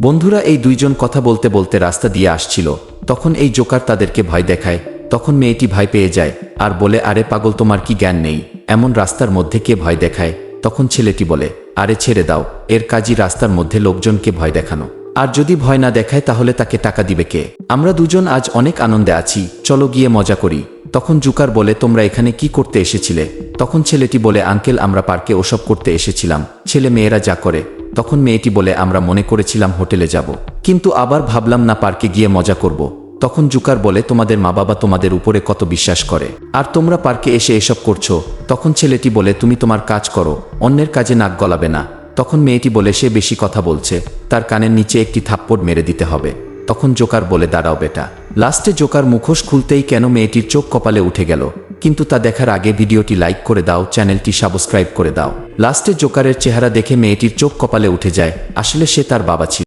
বন্ধুরা এই দুইজন কথা বলতে বলতে রাস্তা দিয়ে আসছিল। তখন এই জোকার তাদেরকে ভয় দেখায়। তখন মেয়েটি ভয় পেয়ে যায় আর বলে, আরে পাগল, তোমার কি জ্ঞান নেই? এমন রাস্তার মধ্যে কে ভয় দেখায়? তখন ছেলেটি বলে, আরে ছেড়ে দাও, এর কাজই রাস্তার মধ্যে লোকজনকে ভয় দেখানো। আর যদি ভয় না দেখায়, তাহলে তাকে টাকা দিবে কে? আমরা দুজন আজ অনেক আনন্দে আছি, চলো গিয়ে মজা করি। তখন জুকার বলে, তোমরা এখানে কি করতে এসেছিলে? তখন ছেলেটি বলে, আঙ্কেল, আমরা পার্কে ওসব করতে এসেছিলাম। ছেলে মেয়েরা যা করে তখন মেয়েটি বলে, আমরা মনে করেছিলাম হোটেলে যাব। কিন্তু আবার ভাবলাম, না, পার্কে গিয়ে মজা করব। তখন জুকার বলে, তোমাদের মা বাবা তোমাদের উপরে কত বিশ্বাস করে। আর তোমরা পার্কে এসে এসব করছ? তখন ছেলেটি বলে, তুমি তোমার কাজ করো, অন্যের কাজে নাক গলাবে না। তখন মেয়েটি বলে, সে বেশি কথা বলছে, তার কানের নিচে একটি থাপ্পড় মেরে দিতে হবে। তখন জোকার বলে, দাঁড়াও বেটা। লাস্টে জোকার মুখোশ খুলতেই কেন মেয়েটির চোখ কপালে উঠে গেল। কিন্তু তা দেখার আগে ভিডিওটি লাইক করে দাও, চ্যানেলটি সাবস্ক্রাইব করে দাও। লাস্টে জোকারের চেহারা দেখে মেয়েটির চোখ কপালে উঠে যায়। আসলে সে তার বাবা ছিল।